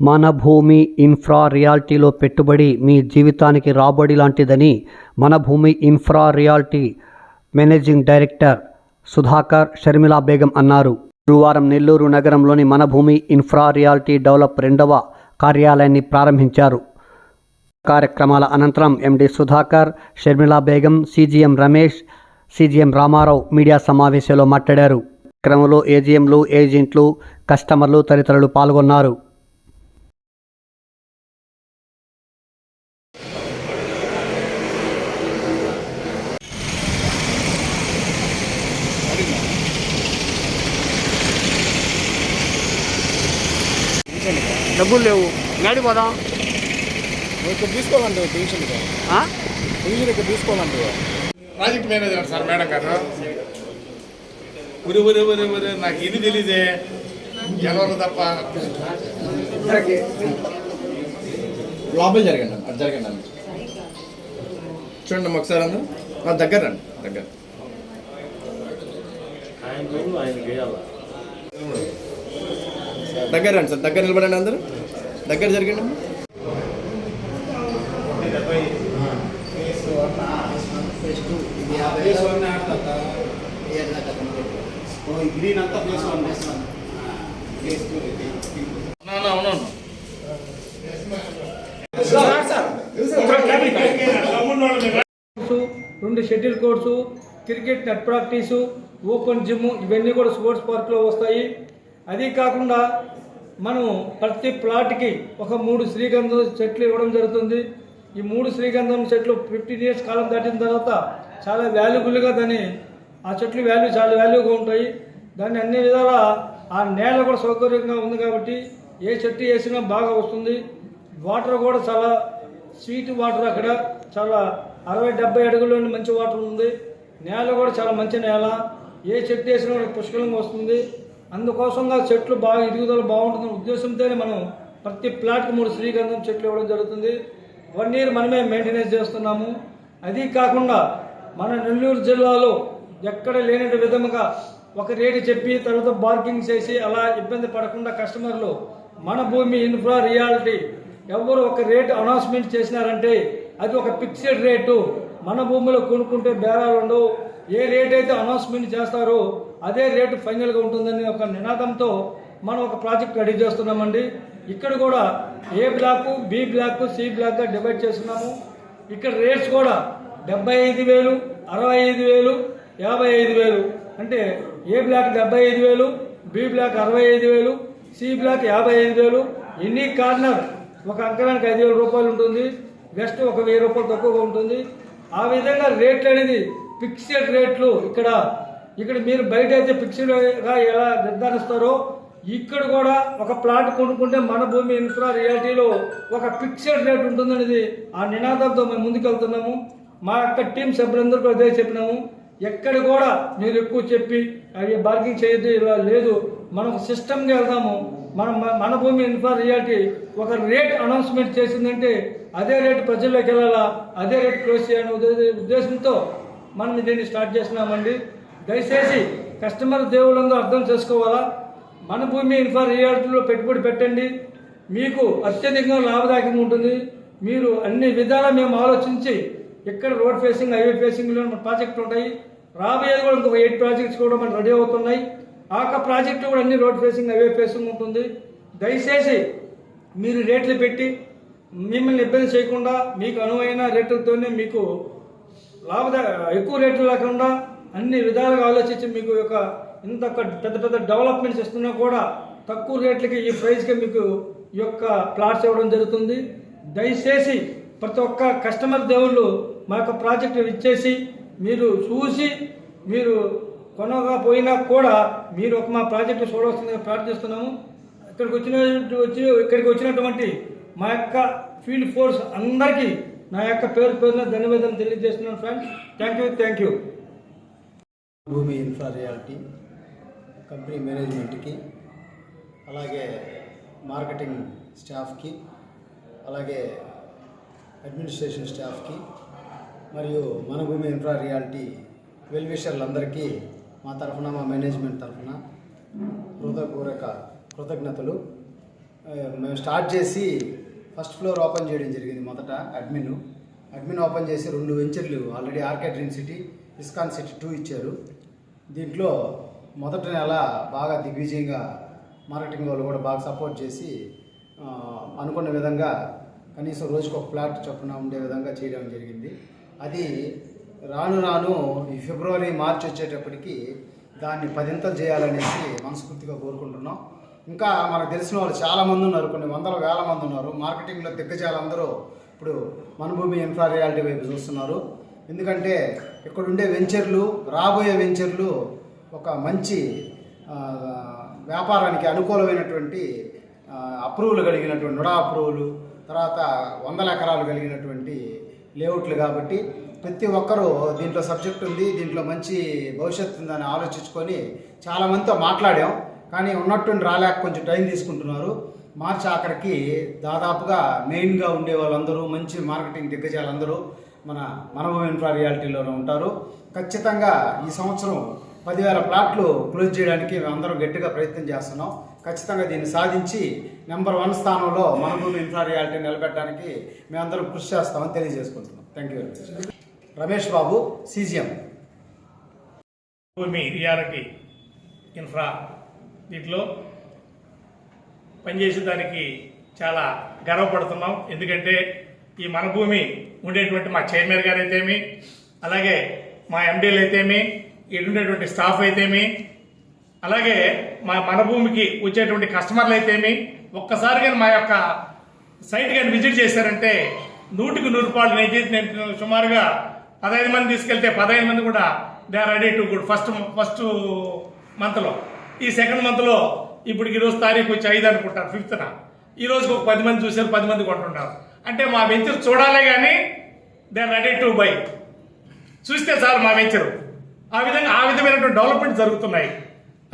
మన భూమి ఇన్ఫ్రా రియాల్టీలో పెట్టుబడి మీ జీవితానికి రాబడి లాంటిదని మన Bhoomi infra realty managing director Sudhakar Sharmila Begum అన్నారు. గురువారం నెల్లూరు నగరంలోని మన భూమి ఇన్ఫ్రా రియాల్టీ డెవలప్ రెండవ కార్యాలయాన్ని ప్రారంభించారు. కార్యక్రమాల అనంతరం MD Sudhakar Sharmila Begum CGM Ramesh CGM Ramarao media సమావేశంలో మాట్లాడారు. క్రమంలో ఏజీఎంలు ఏజెంట్లు కస్టమర్లు తదితరులు పాల్గొన్నారు. డబ్బులు లేవు. గాడి పోదాం. ఇక్కడ తీసుకోవాలంటే పెన్షన్ పెన్షన్ ఇక్కడ తీసుకోవాలంటే ప్రాజెక్ట్ మేనేజర్ సార్ మేడం గారు. ఉరి ఉరి ఉరి ఉరి నాకు ఇది తెలీదే. ఎవరు తప్ప. లోపల జరగండి అటు జరగండి అన్న. చూడండి అమ్మ ఒకసారి అందరూ మా దగ్గర రండి దగ్గర. దగ్గర రండి సార్ దగ్గర నిలబడండి అందరూ. దగ్గర జరగండి. గ్రీన్ అంతా place one place one place two అవునవును రెండు shuttle course cricket net practice open gym ఇవన్నీ కూడా స్పోర్ట్స్ పార్క్లో వస్తాయి. అది కాకుండా మనం ప్రతి ప్లాట్కి ఒక మూడు శ్రీగంధం చెట్లు ఇవ్వడం జరుగుతుంది. ఈ మూడు శ్రీగంధం చెట్లు ఫిఫ్టీన్ ఇయర్స్ కాలం దాటిన తర్వాత చాలా వాల్యుబుల్గా దాన్ని ఆ చెట్లు వాల్యూ చాలా వాల్యూగా ఉంటాయి. దాన్ని అన్ని విధాలా ఆ నేల కూడా సౌకర్యంగా ఉంది కాబట్టి ఏ చెట్టు వేసినా బాగా వస్తుంది. వాటర్ కూడా చాలా స్వీట్ వాటర్ అక్కడ. చాలా అరవై డెబ్బై అడుగుల్లోని మంచి వాటర్ ఉంది. నేల కూడా చాలా మంచి నేల. ఏ చెట్టు వేసినా పుష్కలంగా వస్తుంది. అందుకోసంగా చెట్లు బాగా ఎదుగుదల బాగుంటుందనే ఉద్దేశంతోనే మనం ప్రతి ప్లాట్కి మూడు శ్రీగంధం చెట్లు ఇవ్వడం జరుగుతుంది. వన్ ఇయర్ మనమే మెయింటెనెన్స్ చేస్తున్నాము. అది కాకుండా మన నెల్లూరు జిల్లాలో ఎక్కడ లేనటి విధముగా ఒక రేటు చెప్పి తర్వాత బార్కింగ్ చేసి అలా ఇబ్బంది పడకుండా కస్టమర్లు మన భూమి ఇన్ఫ్రా రియాలిటీ ఎవరు ఒక రేటు అనౌన్స్మెంట్ చేసినారంటే అది ఒక ఫిక్స్డ్ రేటు. మన భూమిలో కొనుక్కుంటే బేరాలు ఉండవు. ఏ రేట్ అయితే అనౌన్స్మెంట్ చేస్తారో అదే రేటు ఫైనల్గా ఉంటుందని ఒక నినాదంతో మనం ఒక ప్రాజెక్ట్ రెడీ చేస్తున్నామండి. ఇక్కడ కూడా ఏ బ్లాక్ బి బ్లాక్ సి బ్లాక్గా డివైడ్ చేస్తున్నాము. ఇక్కడ రేట్స్ కూడా డెబ్బై ఐదు వేలు అరవై ఐదు వేలు యాభై ఐదు వేలు. అంటే ఏ బ్లాక్ డెబ్బై ఐదు వేలు బి బ్లాక్ అరవై ఐదు వేలు సి బ్లాక్ యాభై ఐదు వేలు. ఎన్ని కార్నర్ ఒక అంకరానికి ఐదు వేల రూపాయలు ఉంటుంది. వెస్ట్ ఒక వెయ్యి రూపాయలు తక్కువగా ఉంటుంది. ఆ విధంగా రేట్లు అనేది ఫిక్స్డ్ రేట్లు ఇక్కడ ఇక్కడ మీరు బయట అయితే ఫిక్స్డ్గా ఎలా నిర్ధారిస్తారో ఇక్కడ కూడా ఒక ప్లాట్ కొనుక్కుంటే మన భూమి ఇన్ఫ్రా రియాలిటీలో ఒక ఫిక్స్డ్ రేట్ ఉంటుందనేది ఆ నినాదంతో మేము ముందుకెళ్తున్నాము. మా యొక్క టీం సభ్యులందరూ కూడా అదే చెప్పినాము. ఎక్కడ కూడా మీరు ఎక్కువ చెప్పి అవి బార్గింగ్ చేయొద్దు ఇలా లేదు. మనం సిస్టమ్గా వెళ్దాము. మనం మన- మన భూమి ఇన్ఫ్రా రియాలిటీ ఒక రేట్ అనౌన్స్మెంట్ చేసిందంటే అదే రేట్ ప్రజల్లోకి వెళ్ళాలా అదే రేట్ క్లోజ్ చేయాలనే ఉద్దేశంతో మనం దీన్ని స్టార్ట్ చేస్తున్నామండి. దయచేసి కస్టమర్ దేవులందరూ అర్థం చేసుకోవాలా? మన భూమి ఇన్ఫ్రా రియాలిటీలో పెట్టుబడి పెట్టండి. మీకు అత్యధికంగా లాభదాయకంగా ఉంటుంది. మీరు అన్ని విధాలా మేము ఆలోచించి ఇక్కడ రోడ్ ఫేసింగ్ హైవే ఫేసింగ్లో మన ప్రాజెక్టులు ఉంటాయి. రాబోయేది కూడా ఇంకొక ఎయిట్ ప్రాజెక్ట్స్ కూడా మనకు రెడీ అవుతున్నాయి. ఆ యొక్క ప్రాజెక్టు కూడా అన్ని రోడ్ ఫేసింగ్ హైవే ఫేసింగ్ ఉంటుంది. దయచేసి మీరు రేట్లు పెట్టి మిమ్మల్ని ఇబ్బంది చేయకుండా మీకు అనువైన రేట్లతోనే మీకు లాభదా ఎక్కువ రేట్లు లేకుండా అన్ని విధాలుగా ఆలోచించి మీకు యొక్క ఇంత పెద్ద పెద్ద డెవలప్మెంట్స్ ఇస్తున్నా కూడా తక్కువ రేట్లకి ఈ ప్రైస్కి మీకు ఈ యొక్క ప్లాట్స్ ఇవ్వడం జరుగుతుంది. దయచేసి ప్రతి ఒక్క కస్టమర్ దేవుళ్ళు మా యొక్క ప్రాజెక్ట్ ఇచ్చేసి మీరు చూసి మీరు కొనగా పోయినా కూడా మీరు ఒక మా ప్రాజెక్టు చూడవలసిందిగా ప్రార్థిస్తున్నాము. ఇక్కడికి వచ్చిన వచ్చి ఇక్కడికి వచ్చినటువంటి మా యొక్క ఫీల్డ్ ఫోర్స్ అందరికీ నా యొక్క పేరు పేరున ధన్యవాదాలు తెలియజేస్తున్నాను friends thank you thank you Bhoomi infra reality company మేనేజ్మెంట్కి అలాగే మార్కెటింగ్ స్టాఫ్కి అలాగే అడ్మినిస్ట్రేషన్ స్టాఫ్కి మరియు మన భూమి ఇన్ఫ్రా రియాలిటీ వెల్విషర్లందరికీ మా తరఫున మా మేనేజ్మెంట్ తరఫున హృదయపూర్వక కృతజ్ఞతలు. మేము స్టార్ట్ చేసి ఫస్ట్ ఫ్లోర్ ఓపెన్ చేయడం జరిగింది మొదట అడ్మిన్. అడ్మిన్ ఓపెన్ చేసి రెండు వెంచర్లు already RK dream city ISKCON city two ఇచ్చారు. దీంట్లో మొదటి నెల బాగా దిగ్విజయంగా మార్కెటింగ్ వాళ్ళు కూడా బాగా సపోర్ట్ చేసి అనుకున్న విధంగా కనీసం రోజుకు ఒక ప్లాట్ చొప్పున ఉండే విధంగా చేయడం జరిగింది. అది రాను రాను ఈ ఫిబ్రవరి మార్చి వచ్చేటప్పటికి దాన్ని పదింతలు చేయాలనేసి మనస్ఫూర్తిగా కోరుకుంటున్నాం. ఇంకా మనకు తెలిసిన వాళ్ళు చాలామంది ఉన్నారు కొన్ని వందల వేల మంది ఉన్నారు. మార్కెటింగ్లో దిగ్గజాలందరూ ఇప్పుడు మన భూమి ఇన్ఫ్రా రియాలిటీ వైపు చూస్తున్నారు. ఎందుకంటే ఇక్కడ ఉండే వెంచర్లు రాబోయే వెంచర్లు ఒక మంచి వ్యాపారానికి అనుకూలమైనటువంటి అప్రూవల్ కలిగినటువంటి నుడా అప్రూవల్ తర్వాత వందల ఎకరాలు కలిగినటువంటి లేఅవుట్లు కాబట్టి ప్రతి ఒక్కరూ దీంట్లో సబ్జెక్ట్ ఉంది దీంట్లో మంచి భవిష్యత్తు ఉందని ఆలోచించుకొని చాలామందితో మాట్లాడాం. కానీ ఉన్నట్టుండి రాలేక కొంచెం టైం తీసుకుంటున్నారు. మార్చి ఆఖరికి దాదాపుగా మెయిన్గా ఉండే వాళ్ళందరూ మంచి మార్కెటింగ్ దిగ్గజాలందరూ మన మనభూమి ఇన్ఫ్రా రియాలిటీలోనే ఉంటారు. ఖచ్చితంగా ఈ సంవత్సరం పదివేల ప్లాట్లు క్లోజ్ చేయడానికి మేమందరం గట్టిగా ప్రయత్నం చేస్తున్నాం. ఖచ్చితంగా దీన్ని సాధించి నెంబర్ వన్ స్థానంలో మనభూమి ఇన్ఫ్రా రియాలిటీ నిలబెట్టడానికి మేమందరం కృషి చేస్తామని తెలియజేసుకుంటున్నాం. Thank you very much Ramesh Babu CGM Bhoomi realty infra దీంట్లో పనిచేసేదానికి చాలా గర్వపడుతున్నాం. ఎందుకంటే ఈ మన భూమి ఉండేటువంటి మా చైర్మన్ గారు అయితేమి అలాగే మా ఎండీలు అయితేమి ఇక్కడ ఉండేటువంటి స్టాఫ్ అయితేమి అలాగే మా మన భూమికి వచ్చేటువంటి కస్టమర్లు అయితేమి ఒక్కసారి కానీ మా యొక్క సైట్ కానీ విజిట్ చేశారంటే నూటికి నూరు రూపాయలు నేను చేసి నేను సుమారుగా పదహైదు మంది తీసుకెళ్తే పదహైదు మంది కూడా they are ready to good first first మంత్లో. ఈ సెకండ్ మంత్లో ఇప్పుడు ఈరోజు తారీఖు వచ్చి ఐదు అనుకుంటారు ఫిఫ్త్న ఈ రోజుకి ఒక పది మంది చూశారు పది మంది కొంటున్నారు. అంటే మా వెంచర్ చూడాలే కానీ they are ready to buy చూస్తే చాలు మా వెంచరు. ఆ విధంగా ఆ విధమైనటువంటి డెవలప్మెంట్ జరుగుతున్నాయి.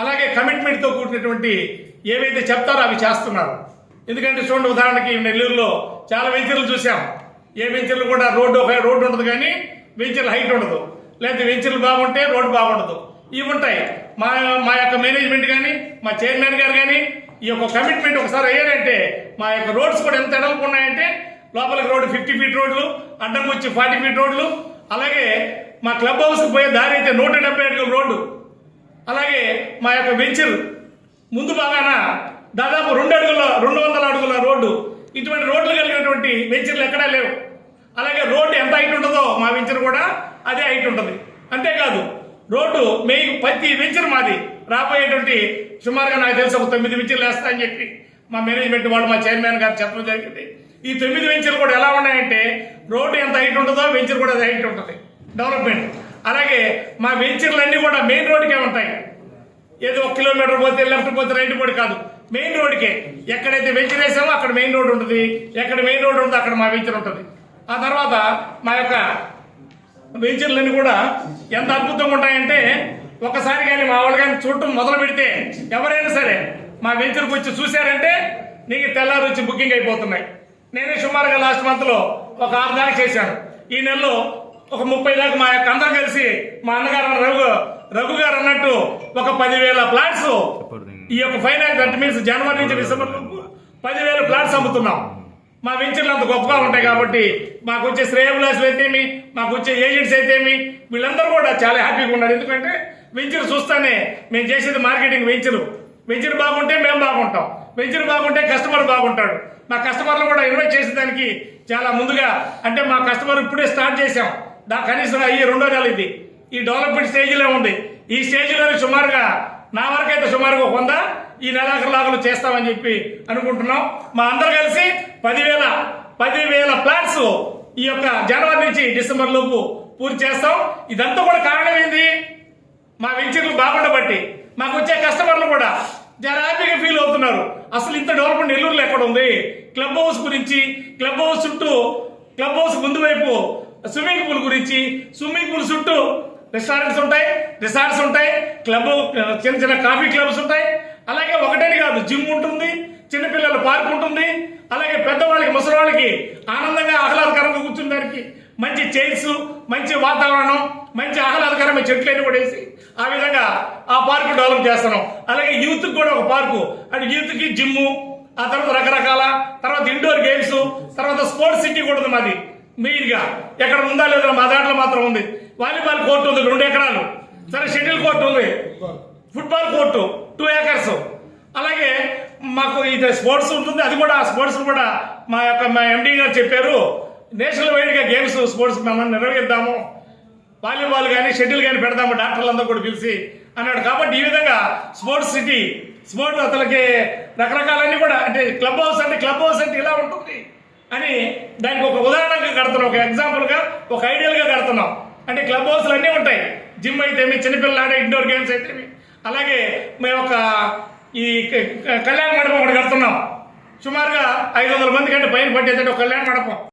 అలాగే కమిట్మెంట్తో కూడినటువంటి ఏవైతే చెప్తారో అవి చేస్తున్నారు. ఎందుకంటే చూడండి ఉదాహరణకి నెల్లూరులో చాలా వెంచర్లు చూసాం ఏ వెంచర్లు కూడా రోడ్డు ఒక రోడ్డు ఉండదు కానీ వెంచర్లు హైట్ ఉండదు. లేకపోతే వెంచర్లు బాగుంటే రోడ్డు బాగుండదు. ఇవి ఉంటాయి. మా మా యొక్క మేనేజ్మెంట్ కానీ మా చైర్మన్ గారు కానీ ఈ యొక్క కమిట్మెంట్ ఒకసారి అయ్యారంటే మా యొక్క రోడ్స్ కూడా ఎంత ఎడల్పు ఉన్నాయంటే లోపలికి రోడ్డు ఫిఫ్టీ ఫీట్ రోడ్లు అడ్డం వచ్చి ఫార్టీ ఫీట్ రోడ్లు అలాగే మా క్లబ్ హౌస్కి పోయే దారి అయితే నూట డెబ్బై అడుగుల రోడ్డు. అలాగే మా యొక్క వెంచర్ ముందు భాగాన దాదాపు రెండు అడుగుల రెండు వందల అడుగుల రోడ్డు. ఇటువంటి రోడ్లు కలిగినటువంటి వెంచర్లు ఎక్కడా లేవు. అలాగే రోడ్డు ఎంత హైట్ ఉంటుందో మా వెంచర్ కూడా అదే హైట్ ఉంటుంది. అంతేకాదు రోడ్డు మెయిన్ ప్రతి వెంచర్ మాది. రాబోయేటువంటి సుమారుగా నాకు తెలిసి ఒక తొమ్మిది వెంచర్లు వేస్తా అని చెప్పి మా మేనేజ్మెంట్ వాళ్ళు మా చైర్మన్ గారు చెప్పడం జరిగింది. ఈ తొమ్మిది వెంచర్లు కూడా ఎలా ఉన్నాయంటే రోడ్డు ఎంత హైట్ ఉంటుందో వెంచర్ కూడా అది హైట్ ఉంటుంది. డెవలప్మెంట్. అలాగే మా వెంచర్లన్నీ కూడా మెయిన్ రోడ్డుకే ఉంటాయి. ఏదో ఒక కిలోమీటర్ పోతే లెఫ్ట్ పోతే రైట్ పోటీ కాదు. మెయిన్ రోడ్కే ఎక్కడైతే వెంచర్ వేసామో అక్కడ మెయిన్ రోడ్ ఉంటుంది. ఎక్కడ మెయిన్ రోడ్ ఉంటుందో అక్కడ మా వెంచర్ ఉంటుంది. ఆ తర్వాత మా యొక్క వెంచర్లన్నీ కూడా ఎంత అద్భుతంగా ఉంటాయంటే ఒకసారి కానీ మా వాళ్ళు కానీ చూడటం మొదలు పెడితే ఎవరైనా సరే మా వెంచర్కి వచ్చి చూశారంటే నీకు తెల్లారి వచ్చి బుకింగ్ అయిపోతున్నాయి. నేనే సుమారుగా లాస్ట్ మంత్లో ఒక ఆరు దాకా చేశాను. ఈ నెలలో ఒక ముప్పై దాకా మా యొక్క అందరం కలిసి మా అన్నగారు అన్న రఘు రఘు గారు అన్నట్టు ఒక పదివేల ప్లాట్స్ ఈ యొక్క ఫైనాన్స్ దట్ మీన్స్ జనవరి నుంచి డిసెంబర్ వరకు పదివేల ప్లాట్స్ అమ్ముతున్నాం. మా వెంచర్లు అంత గొప్పగా ఉంటాయి కాబట్టి మాకు వచ్చే శ్రేయబులాసులు అయితేమి మాకు వచ్చే ఏజెంట్స్ అయితేమి వీళ్ళందరూ కూడా చాలా హ్యాపీగా ఉన్నారు. ఎందుకంటే వెంచర్ చూస్తానే మేము చేసేది మార్కెటింగ్ వెంచరు వెంచర్ బాగుంటే మేము బాగుంటాం. వెంచర్ బాగుంటే కస్టమర్ బాగుంటాడు. మా కస్టమర్లు కూడా ఇన్వైట్ చేసేదానికి చాలా ముందుగా అంటే మా కస్టమర్ ఇప్పుడే స్టార్ట్ చేసాం దా కనీసం ఈ రెండో నెల ఇది. ఈ డెవలప్మెంట్ స్టేజ్లో ఉంది. ఈ స్టేజ్లో సుమారుగా నా వరకైతే సుమారుగా ఒక వంద ఈ నెలాఖరులాగలు చేస్తామని చెప్పి అనుకుంటున్నాం. మా అందరు కలిసి పదివేల పదివేల ప్లాట్స్ ఈ యొక్క జనవరి నుంచి డిసెంబర్ లోపు పూర్తి చేస్తాం. ఇదంతా కూడా కారణం ఏంది మా వెంచర్లు బాగుండబట్టి మాకు వచ్చే కస్టమర్లు కూడా చాలా హ్యాపీగా ఫీల్ అవుతున్నారు. అసలు ఇంత డెవలప్మెంట్ నెల్లూరులో ఎక్కడ ఉంది? క్లబ్ హౌస్ గురించి క్లబ్ హౌస్ చుట్టూ క్లబ్ హౌస్ ముందు వైపు స్విమ్మింగ్ పూల్ గురించి స్విమ్మింగ్ పూల్ చుట్టూ రెస్టారెంట్స్ ఉంటాయి రిసార్ట్స్ ఉంటాయి క్లబ్ చిన్న చిన్న కాఫీ క్లబ్స్ ఉంటాయి. అలాగే ఒకటని కాదు జిమ్ ఉంటుంది చిన్నపిల్లల పార్క్ ఉంటుంది అలాగే పెద్దవాళ్ళకి ముసలివాళ్ళకి ఆనందంగా ఆహ్లాదకరంగా కూర్చుండడానికి మంచి చైర్స్ మంచి వాతావరణం మంచి ఆహ్లాదకరమైన చెట్లన్నీ కూడా వేసి ఆ విధంగా ఆ పార్కు డెవలప్ చేస్తున్నాం. అలాగే యూత్ కూడా ఒక పార్కు అంటే యూత్కి జిమ్ము ఆ తర్వాత రకరకాల తర్వాత ఇండోర్ గేమ్స్ తర్వాత స్పోర్ట్స్ సిటీ కూడా ఉంది మాది. మెయిన్గా ఎక్కడ ఉందా లేదా మా దాంట్లో మాత్రం ఉంది. వాలీబాల్ కోర్టు ఉంది రెండు ఎకరాలు. సరే షటిల్ కోర్టు ఉంది. Football court two acres. అలాగే మాకు ఇది స్పోర్ట్స్ ఉంటుంది అది కూడా స్పోర్ట్స్ కూడా మా యొక్క మా ఎండీ గారు చెప్పారు. నేషనల్ వైడ్గా గేమ్స్ స్పోర్ట్స్ మనం నిర్వహిద్దాము. వాలీబాల్ కానీ షటిల్ కానీ పెడదాము డాక్టర్లందరూ కూడా పిలిచి అన్నాడు. కాబట్టి ఈ విధంగా స్పోర్ట్స్ సిటీ స్పోర్ట్స్ అతనికి రకరకాలన్నీ కూడా అంటే క్లబ్ హౌస్ అంటే క్లబ్ హౌస్ అంటే ఇలా ఉంటుంది అని దానికి ఒక ఉదాహరణగా కడుతున్నాం ఒక ఎగ్జాంపుల్గా ఒక ఐడియల్గా కడుతున్నాం. అంటే క్లబ్ హౌస్లు అన్నీ ఉంటాయి. జిమ్ అయితేమి చిన్నపిల్లలు ఆడే ఇండోర్ గేమ్స్ అయితేమి. అలాగే మేము ఒక ఈ క- కళ్యాణ మండపం ఒకటి కడుతున్నాం. సుమారుగా ఐదు వందల మంది కంటే పైన పట్టేటట్టు ఒక కళ్యాణ మండపం.